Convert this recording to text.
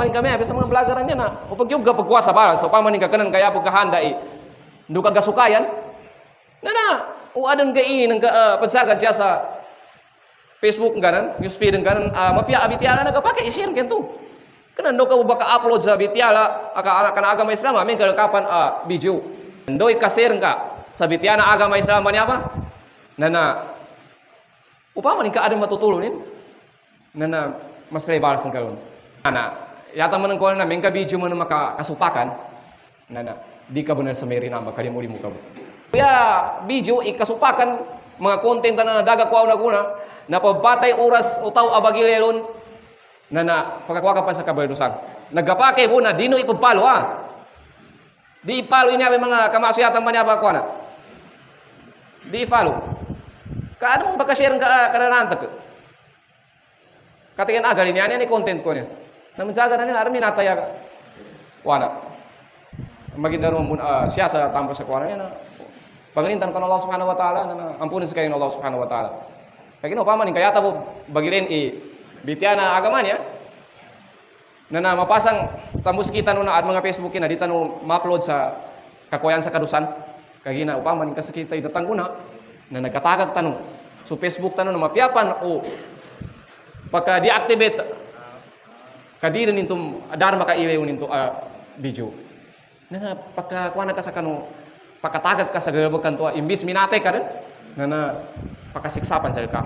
Upama ni kami bisa mga bloggeran niya na upag yung pagkuasa ba so upama ni kakanan kaya pag kahanda eh ndu ka gasukayan na na o adan ga ini nang uh, pagsagad siya sa Facebook ganan newsfeed ganan uh, mapia abitiala na kapake i-share kento kanan do ka baka upload sa bitiala aka anak kana agama Islam amin kada kapan uh, video ndoy ka-share ka sa bitiana agama Islam ni apa? Na na upama ni ka ada matutulunin na na mas lebar sang kalon Nana, yata man ko na mengka video mo na maka kasupakan. Nana, di ka benar semeri namba kali mo di muka. Ya, video ikasupakan mga content na nadaga ko na guna na pabatay oras utaw abagi lelon na na pagkakuha ka pa sa kabaldusag. Nagapake po na dino ipapalo ha. Di ipalo niya mga kamasyatan ba niya ba kuha na? Di follow. Kaano mo baka-share ka kananantak? Katikan agal ini ani content ko niya. Na na daron mo uh, siya sa tampo sa kuwana na. Pagalintan kan Allah Subhanahu wa taala na ampunin sa kayo Allah Subhanahu wa taala. Kaya no pamanin kaya tabo bagilin i bitiana agama niya. Na na mapasang tambus kita no na at mga Facebook na dita no ma-upload sa kakuyan sa kadusan. Kaya gina upamanin ka sa kita idatang una na nagkatagag tanong. So Facebook tanong na mapiapan o pagka deactivate kadiri nintum dharma ka ilaw ninto uh, video na nga pagka kuha na ka sa kano pagkatagag ka sa galabag kanto imbis minate ka rin na na pagkasiksapan sa ka